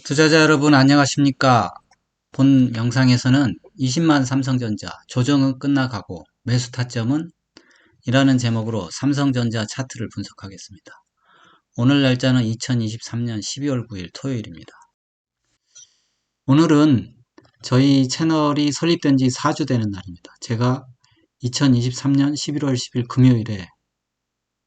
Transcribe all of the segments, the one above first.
투자자 여러분 안녕하십니까? 본 영상에서는 20만 삼성전자 조정은 끝나가고 매수 타점은 이라는 제목으로 삼성전자 차트를 분석하겠습니다. 오늘 날짜는 2023년 12월 9일 토요일입니다. 오늘은 저희 채널이 설립된 지 4주 되는 날입니다. 제가 2023년 11월 10일 금요일에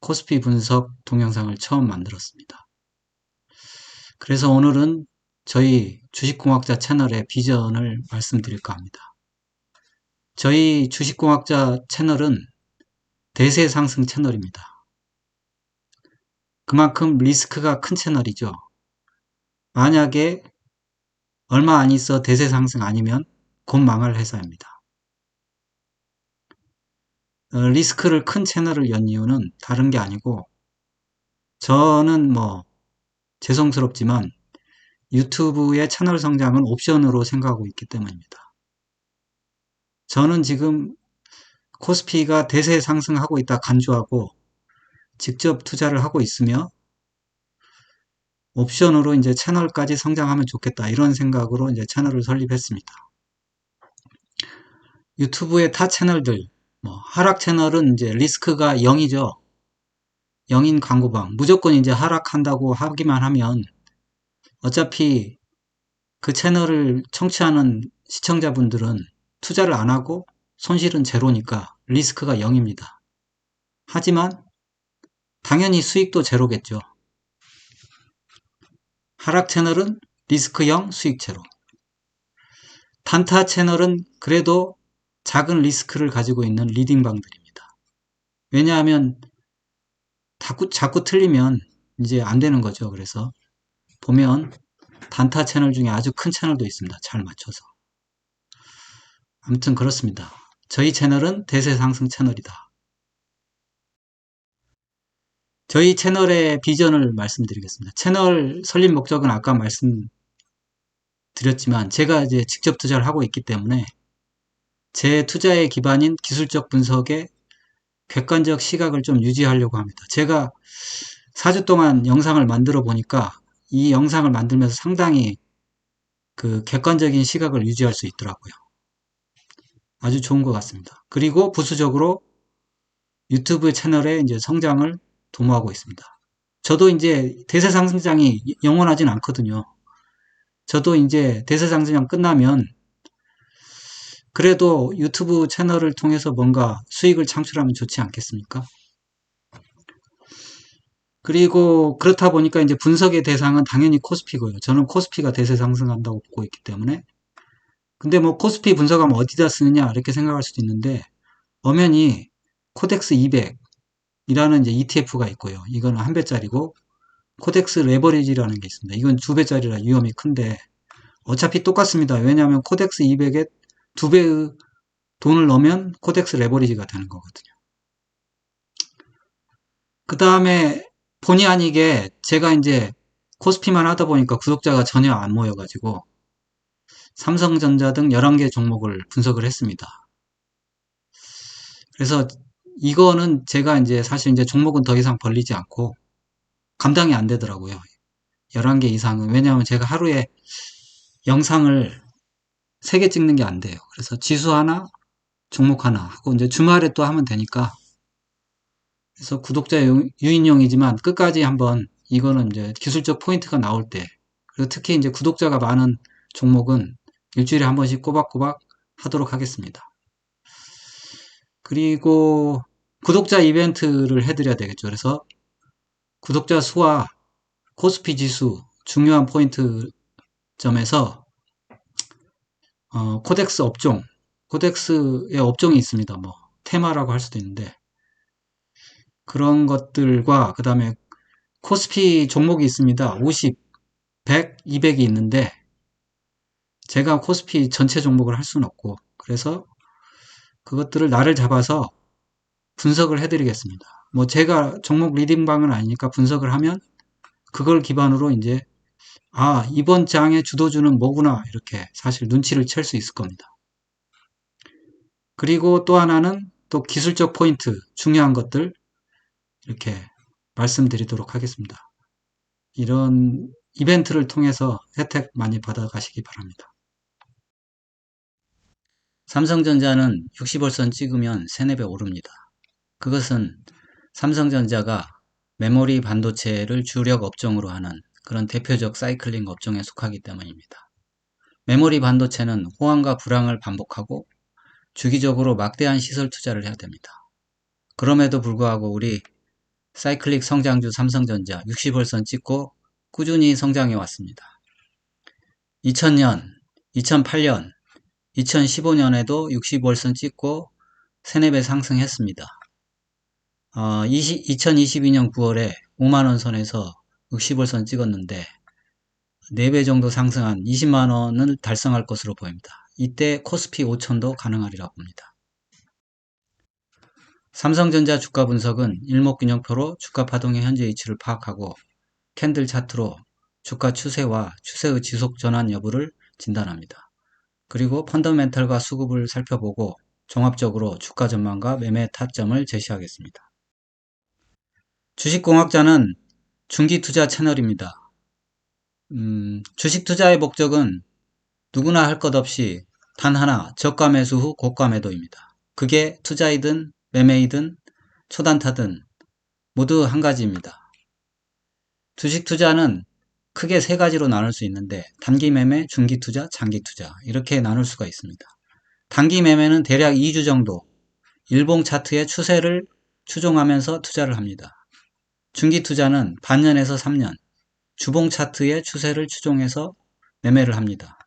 코스피 분석 동영상을 처음 만들었습니다 그래서 오늘은 저희 주식공학자 채널의 비전을 말씀드릴까 합니다. 저희 주식공학자 채널은 대세 상승 채널입니다. 그만큼 리스크가 큰 채널이죠. 만약에 얼마 안 있어 대세 상승 아니면 곧 망할 회사입니다. 어, 리스크를 큰 채널을 연 이유는 다른 게 아니고 저는 뭐 죄송스럽지만 유튜브의 채널 성장은 옵션으로 생각하고 있기 때문입니다. 저는 지금 코스피가 대세 상승하고 있다 간주하고 직접 투자를 하고 있으며 옵션으로 이제 채널까지 성장하면 좋겠다 이런 생각으로 이제 채널을 설립했습니다. 유튜브의 타 채널들 뭐 하락 채널은 이제 리스크가 0이죠. 0인 광고방 무조건 이제 하락한다고 하기만 하면 어차피 그 채널을 청취하는 시청자분들은 투자를 안 하고 손실은 제로니까 리스크가 0입니다. 하지만 당연히 수익도 제로겠죠. 하락 채널은 리스크 0, 수익 제로. 단타 채널은 그래도 작은 리스크를 가지고 있는 리딩방들입니다. 왜냐하면 자꾸, 자꾸 틀리면 이제 안 되는 거죠. 그래서 보면 단타 채널 중에 아주 큰 채널도 있습니다. 잘 맞춰서. 아무튼 그렇습니다. 저희 채널은 대세 상승 채널이다. 저희 채널의 비전을 말씀드리겠습니다. 채널 설립 목적은 아까 말씀드렸지만 제가 이제 직접 투자를 하고 있기 때문에 제 투자의 기반인 기술적 분석에 객관적 시각을 좀 유지하려고 합니다. 제가 4주 동안 영상을 만들어 보니까 이 영상을 만들면서 상당히 그 객관적인 시각을 유지할 수 있더라고요. 아주 좋은 것 같습니다. 그리고 부수적으로 유튜브 채널의 이제 성장을 도모하고 있습니다. 저도 이제 대세 상승장이 영원하진 않거든요. 저도 이제 대세 상승장 끝나면 그래도 유튜브 채널을 통해서 뭔가 수익을 창출하면 좋지 않겠습니까? 그리고 그렇다 보니까 이제 분석의 대상은 당연히 코스피고요. 저는 코스피가 대세 상승한다고 보고 있기 때문에. 근데 뭐 코스피 분석하면 어디다 쓰느냐 이렇게 생각할 수도 있는데 엄연히 코덱스 200이라는 이제 ETF가 있고요. 이거는 한 배짜리고 코덱스 레버리지라는 게 있습니다. 이건 두 배짜리라 위험이 큰데 어차피 똑같습니다. 왜냐하면 코덱스 200에 두 배의 돈을 넣으면 코덱스 레버리지가 되는 거거든요. 그 다음에 본의 아니게 제가 이제 코스피만 하다 보니까 구독자가 전혀 안 모여가지고 삼성전자 등 11개 종목을 분석을 했습니다. 그래서 이거는 제가 이제 사실 이제 종목은 더 이상 벌리지 않고 감당이 안 되더라고요. 11개 이상은. 왜냐하면 제가 하루에 영상을 3개 찍는 게 안 돼요. 그래서 지수 하나, 종목 하나 하고 이제 주말에 또 하면 되니까 그래서 구독자 유인용이지만 끝까지 한번 이거는 이제 기술적 포인트가 나올 때 그리고 특히 이제 구독자가 많은 종목은 일주일에 한 번씩 꼬박꼬박 하도록 하겠습니다. 그리고 구독자 이벤트를 해드려야 되겠죠. 그래서 구독자 수와 코스피 지수 중요한 포인트 점에서 어, 코덱스 업종, 코덱스의 업종이 있습니다. 뭐 테마라고 할 수도 있는데 그런 것들과 그 다음에 코스피 종목이 있습니다. 50, 100, 200이 있는데 제가 코스피 전체 종목을 할 수는 없고 그래서 그것들을 나를 잡아서 분석을 해드리겠습니다. 뭐 제가 종목 리딩방은 아니니까 분석을 하면 그걸 기반으로 이제 아 이번 장의 주도주는 뭐구나 이렇게 사실 눈치를 챌 수 있을 겁니다. 그리고 또 하나는 또 기술적 포인트 중요한 것들 이렇게 말씀드리도록 하겠습니다. 이런 이벤트를 통해서 혜택 많이 받아가시기 바랍니다. 삼성전자는 60월선 찍으면 3, 4배 오릅니다. 그것은 삼성전자가 메모리 반도체를 주력 업종으로 하는 그런 대표적 사이클링 업종에 속하기 때문입니다. 메모리 반도체는 호황과 불황을 반복하고 주기적으로 막대한 시설 투자를 해야 됩니다. 그럼에도 불구하고 우리 사이클릭 성장주 삼성전자 60월선 찍고 꾸준히 성장해 왔습니다. 2000년, 2008년, 2015년에도 60월선 찍고 3, 4배 상승했습니다. 어, 20, 2022년 9월에 5만원 선에서 60월선 찍었는데 4배 정도 상승한 20만원을 달성할 것으로 보입니다. 이때 코스피 5천도 가능하리라고 봅니다. 삼성전자 주가 분석은 일목균형표로 주가 파동의 현재 위치를 파악하고 캔들 차트로 주가 추세와 추세의 지속 전환 여부를 진단합니다. 그리고 펀더멘털과 수급을 살펴보고 종합적으로 주가 전망과 매매 타점을 제시하겠습니다. 주식공학자는 중기투자 채널입니다. 음, 주식 투자의 목적은 누구나 할 것 없이 단 하나 저가 매수 후 고가 매도입니다. 그게 투자이든 매매이든 초단타든 모두 한 가지입니다. 주식 투자는 크게 세 가지로 나눌 수 있는데 단기 매매, 중기 투자, 장기 투자 이렇게 나눌 수가 있습니다. 단기 매매는 대략 2주 정도 일봉 차트의 추세를 추종하면서 투자를 합니다. 중기 투자는 반년에서 3년 주봉 차트의 추세를 추종해서 매매를 합니다.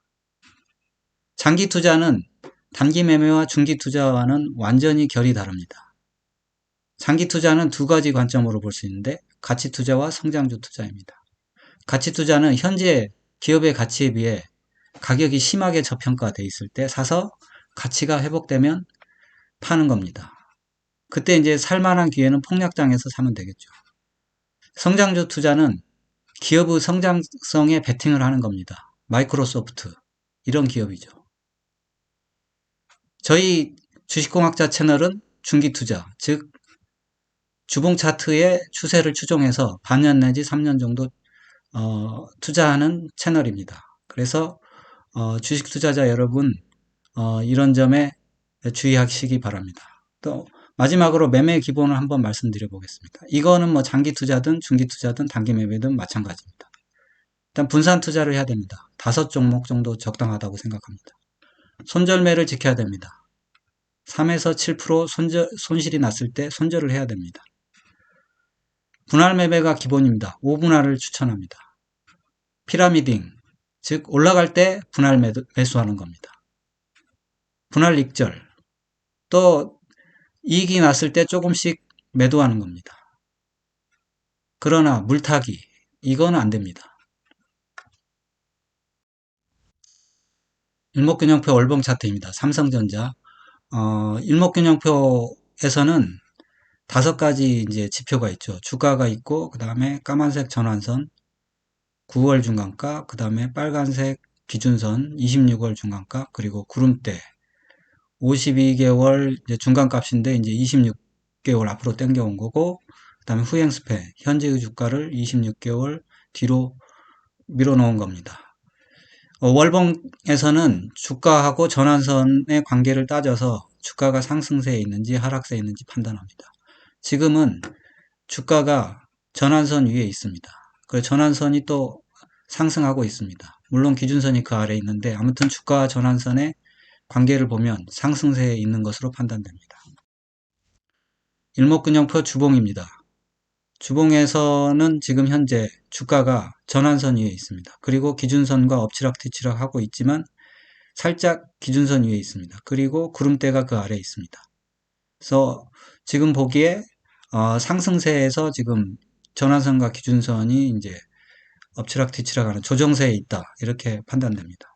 장기 투자는 단기 매매와 중기 투자와는 완전히 결이 다릅니다. 장기 투자는 두 가지 관점으로 볼 수 있는데 가치 투자와 성장주 투자입니다. 가치 투자는 현재 기업의 가치에 비해 가격이 심하게 저평가되어 있을 때 사서 가치가 회복되면 파는 겁니다. 그때 이제 살만한 기회는 폭락장에서 사면 되겠죠. 성장주 투자는 기업의 성장성에 베팅을 하는 겁니다. 마이크로소프트 이런 기업이죠. 저희 주식공학자 채널은 중기투자, 즉 주봉 차트의 추세를 추종해서 반년 내지 3년 정도 어, 투자하는 채널입니다. 그래서 어, 주식 투자자 여러분 어, 이런 점에 주의하시기 바랍니다. 또 마지막으로 매매 기본을 한번 말씀드려 보겠습니다. 이거는 뭐 장기 투자든 중기 투자든 단기 매매든 마찬가지입니다. 일단 분산 투자를 해야 됩니다. 다섯 종목 정도 적당하다고 생각합니다. 손절매를 지켜야 됩니다. 3에서 7% 손절, 손실이 났을 때 손절을 해야 됩니다. 분할 매매가 기본입니다. 5분할을 추천합니다. 피라미딩, 즉 올라갈 때 분할 매수하는 겁니다. 분할 익절, 또 이익이 났을 때 조금씩 매도하는 겁니다. 그러나 물타기, 이건 안 됩니다. 일목균형표 월봉 차트입니다. 삼성전자. 어, 일목균형표에서는 다섯 가지 이제 지표가 있죠. 주가가 있고, 그 다음에 까만색 전환선, 9월 중간가, 그 다음에 빨간색 기준선, 26월 중간가, 그리고 구름대, 52개월 중간 값인데 이제 26개월 앞으로 땡겨온 거고, 그 다음에 후행 스페, 현재의 주가를 26개월 뒤로 밀어놓은 겁니다. 어, 월봉에서는 주가하고 전환선의 관계를 따져서 주가가 상승세에 있는지 하락세에 있는지 판단합니다. 지금은 주가가 전환선 위에 있습니다. 그 전환선이 또 상승하고 있습니다. 물론 기준선이 그 아래에 있는데 아무튼 주가 전환선의 관계를 보면 상승세에 있는 것으로 판단됩니다. 일목균형표 주봉입니다. 주봉에서는 지금 현재 주가가 전환선 위에 있습니다. 그리고 기준선과 엎치락뒤치락 하고 있지만 살짝 기준선 위에 있습니다. 그리고 구름대가 그 아래에 있습니다. 그래서 지금 보기에 어, 상승세에서 지금 전환선과 기준선이 이제 엎치락뒤치락하는 조정세에 있다 이렇게 판단됩니다.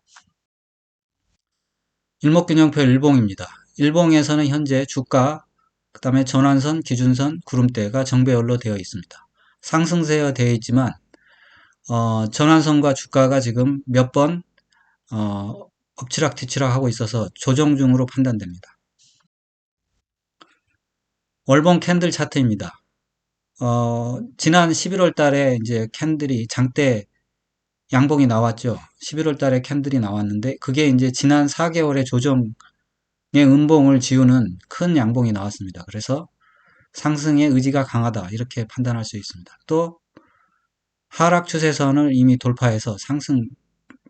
일목균형표 일봉입니다. 일봉에서는 현재 주가 그 다음에 전환선, 기준선, 구름대가 정배열로 되어 있습니다. 상승세가 되어 있지만 어, 전환선과 주가가 지금 몇번 어, 엎치락뒤치락 하고 있어서 조정 중으로 판단됩니다. 월봉 캔들 차트입니다. 어, 지난 11월 달에 이제 캔들이 장대 양봉이 나왔죠. 11월 달에 캔들이 나왔는데 그게 이제 지난 4개월의 조정의 음봉을 지우는 큰 양봉이 나왔습니다. 그래서 상승의 의지가 강하다 이렇게 판단할 수 있습니다. 또 하락 추세선을 이미 돌파해서 상승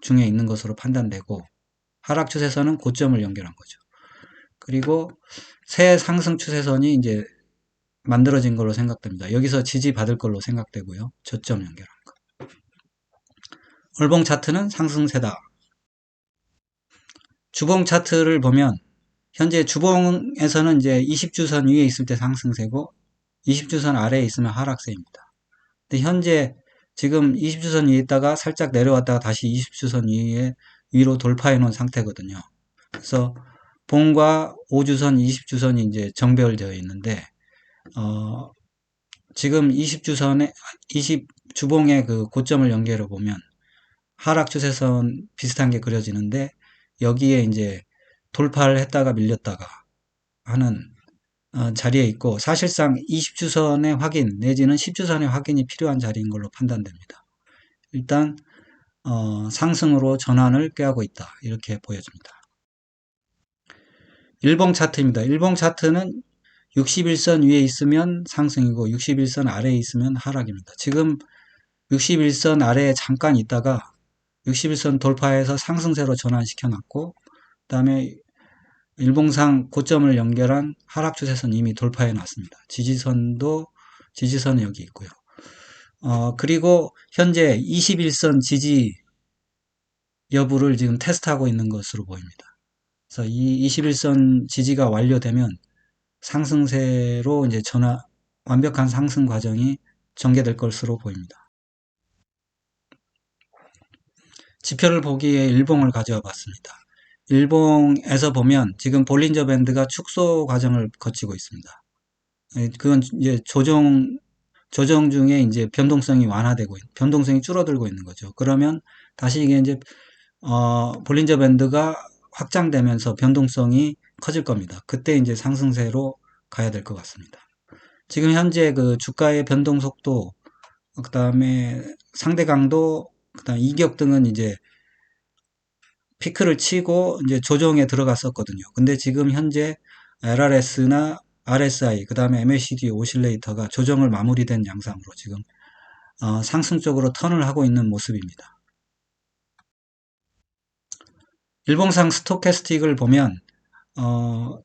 중에 있는 것으로 판단되고 하락 추세선은 고점을 연결한 거죠. 그리고 새 상승 추세선이 이제 만들어진 걸로 생각됩니다. 여기서 지지받을 걸로 생각되고요. 저점 거. 월봉 차트는 상승세다. 주봉 차트를 보면 현재 주봉에서는 이제 20주선 위에 있을 때 상승세고 20주선 아래에 있으면 하락세입니다. 근데 현재 지금 20주선 위에 있다가 살짝 내려왔다가 다시 20주선 위에 위로 돌파해 놓은 상태거든요. 그래서 봉과 5주선, 20주선이 이제 정별되어 있는데 어, 지금 20주선에 20 주봉의 그 고점을 연결해 보면 하락 추세선 비슷한 게 그려지는데 여기에 이제 돌파를 했다가 밀렸다가 하는 어, 자리에 있고 사실상 20주선의 확인 내지는 10주선의 확인이 필요한 자리인 걸로 판단됩니다. 일단 어, 상승으로 전환을 꾀하고 있다 이렇게 보여집니다. 일봉 차트입니다. 일봉 차트는 61선 위에 있으면 상승이고 61선 아래에 있으면 하락입니다. 지금 61선 아래에 잠깐 있다가 61선 돌파해서 상승세로 전환시켜 놨고 그 다음에 일봉상 고점을 연결한 하락 추세선 이미 돌파해 놨습니다. 지지선도 지지선은 여기 있고요. 어, 그리고 현재 21선 지지 여부를 지금 테스트하고 있는 것으로 보입니다. 그래서 이 21선 지지가 완료되면 상승세로 이제 전환, 완벽한 상승 과정이 전개될 것으로 보입니다. 지표를 보기에 일봉을 가져와 봤습니다. 일봉에서 보면 지금 볼린저 밴드가 축소 과정을 거치고 있습니다. 예, 그건 이제 조정, 조정 중에 이제 변동성이 완화되고, 변동성이 줄어들고 있는 거죠. 그러면 다시 이게 이제, 어, 볼린저 밴드가 확장되면서 변동성이 커질 겁니다. 그때 이제 상승세로 가야 될 것 같습니다. 지금 현재 그 주가의 변동 속도, 그 다음에 상대 강도, 그 다음 이격 등은 이제 피크를 치고 이제 조정에 들어갔었거든요. 근데 지금 현재 LRS나 RSI, 그 다음에 MACD 오실레이터가 조정을 마무리된 양상으로 지금 어, 상승 쪽으로 턴을 하고 있는 모습입니다. 일봉상 스토캐스틱을 보면 어,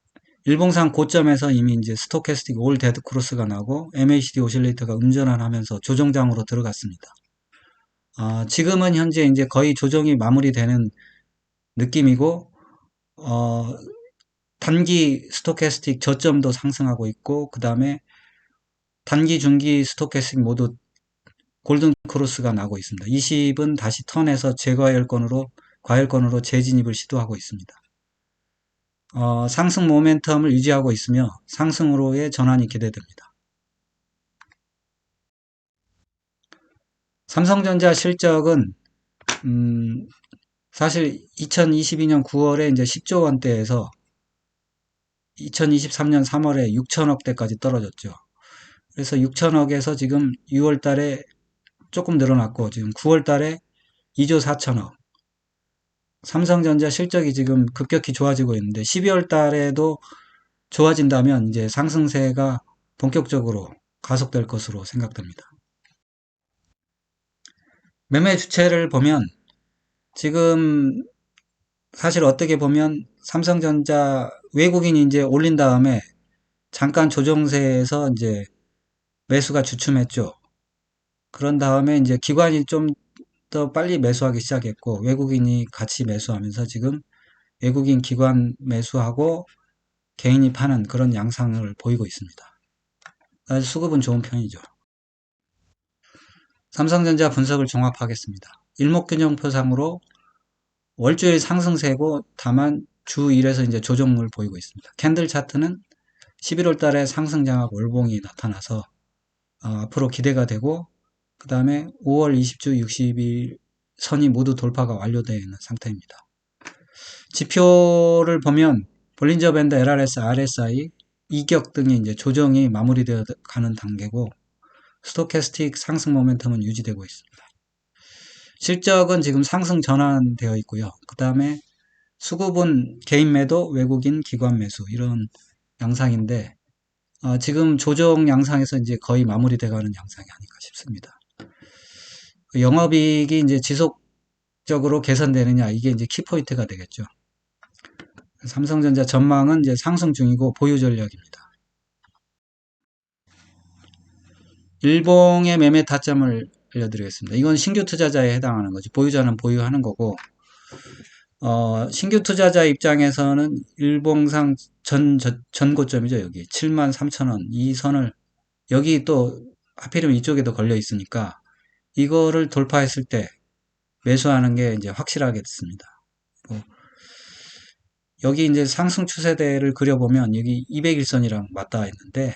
일봉상 고점에서 이미 이제 스토캐스틱 올 데드 크로스가 나고 MACD 오실레이터가 음전환하면서 조정장으로 들어갔습니다. 어, 지금은 현재 이제 거의 조정이 마무리되는 느낌이고 어, 단기 스토캐스틱 저점도 상승하고 있고 그 다음에 단기 중기 스토캐스틱 모두 골든 크로스가 나고 있습니다. 20은 다시 턴해서 재과열권으로 과열권으로 재진입을 시도하고 있습니다. 어, 상승 모멘텀을 유지하고 있으며 상승으로의 전환이 기대됩니다. 삼성전자 실적은 음, 사실 2022년 9월에 이제 10조 원대에서 2023년 3월에 6천억 대까지 떨어졌죠. 그래서 6천억에서 지금 6월 달에 조금 늘어났고 지금 9월 달에 2조 4천억 삼성전자 실적이 지금 급격히 좋아지고 있는데 12월 달에도 좋아진다면 이제 상승세가 본격적으로 가속될 것으로 생각됩니다. 매매 주체를 보면 지금 사실 어떻게 보면 삼성전자 외국인이 이제 올린 다음에 잠깐 조정세에서 이제 매수가 주춤했죠. 그런 다음에 이제 기관이 좀 더 빨리 매수하기 시작했고 외국인이 같이 매수하면서 지금 외국인 기관 매수하고 개인이 파는 그런 양상을 보이고 있습니다. 수급은 좋은 편이죠. 삼성전자 분석을 종합하겠습니다. 일목균형표상으로 월주일 상승세고 다만 주 1에서 이제 조정을 보이고 있습니다. 캔들 차트는 11월 달에 상승장악 월봉이 나타나서 어, 앞으로 기대가 되고 그 다음에 5월 20주 60일 선이 모두 돌파가 완료되어 있는 상태입니다. 지표를 보면 볼린저 밴드 LRS, RSI, 이격 등이 이제 조정이 마무리되어 가는 단계고 스토캐스틱 상승 모멘텀은 유지되고 있습니다. 실적은 지금 상승 전환되어 있고요. 그 다음에 수급은 개인 매도, 외국인 기관 매수 이런 양상인데 어, 지금 조정 양상에서 이제 거의 마무리돼가는 양상이 아닌가 싶습니다. 그 영업이익이 이제 지속적으로 개선되느냐 이게 이제 키포인트가 되겠죠. 삼성전자 전망은 이제 상승 중이고 보유 전략입니다. 일봉의 매매 타점을 알려드리겠습니다. 이건 신규 투자자에 해당하는 거죠. 보유자는 보유하는 거고 어, 신규 투자자 입장에서는 일봉상 전, 전, 전고점이죠. 여기 73,000원 이 선을 여기 또 하필이면 이쪽에도 걸려 있으니까 이거를 돌파했을 때 매수하는 게 이제 확실하겠습니다. 뭐 여기 이제 상승 추세대를 그려보면 여기 201선이랑 맞닿아 있는데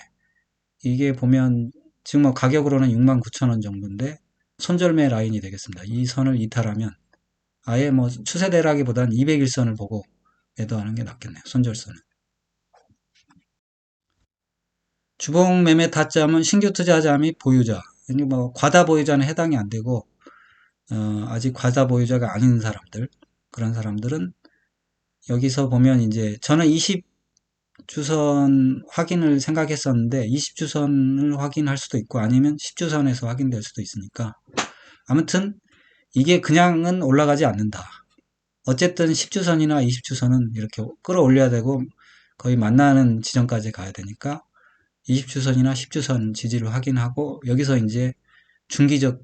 이게 보면 지금 뭐 가격으로는 69,000원 정도인데 손절매 라인이 되겠습니다. 이 선을 이탈하면 아예 뭐 추세대라기보단 201선을 보고 매도하는 게 낫겠네요. 손절선은. 주봉 매매 타점은 신규 투자자 및 보유자. 뭐 과다 보유자는 해당이 안 되고 어, 아직 과다 보유자가 아닌 사람들 그런 사람들은 여기서 보면 이제 저는 20 주선 확인을 생각했었는데 20주선을 확인할 수도 있고 아니면 10주선에서 확인될 수도 있으니까 아무튼 이게 그냥은 올라가지 않는다. 어쨌든 10주선이나 20주선은 이렇게 끌어올려야 되고 거의 만나는 지점까지 가야 되니까 20주선이나 10주선 지지를 확인하고 여기서 이제 중기적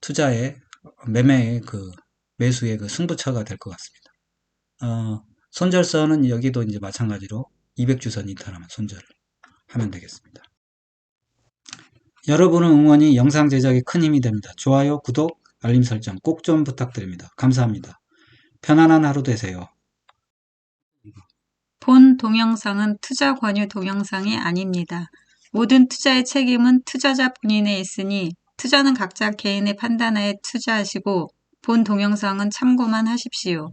투자의 매매의 그 매수의 그 승부처가 될 것 같습니다. 어, 손절선은 여기도 이제 마찬가지로 200주선 이탈하면 손절을 하면 되겠습니다. 여러분의 응원이 영상 제작에 큰 힘이 됩니다. 좋아요, 구독, 알림 설정 꼭 좀 부탁드립니다. 감사합니다. 편안한 하루 되세요. 본 동영상은 투자 권유 동영상이 아닙니다. 모든 투자의 책임은 투자자 본인에 있으니 투자는 각자 개인의 판단하에 투자하시고 본 동영상은 참고만 하십시오.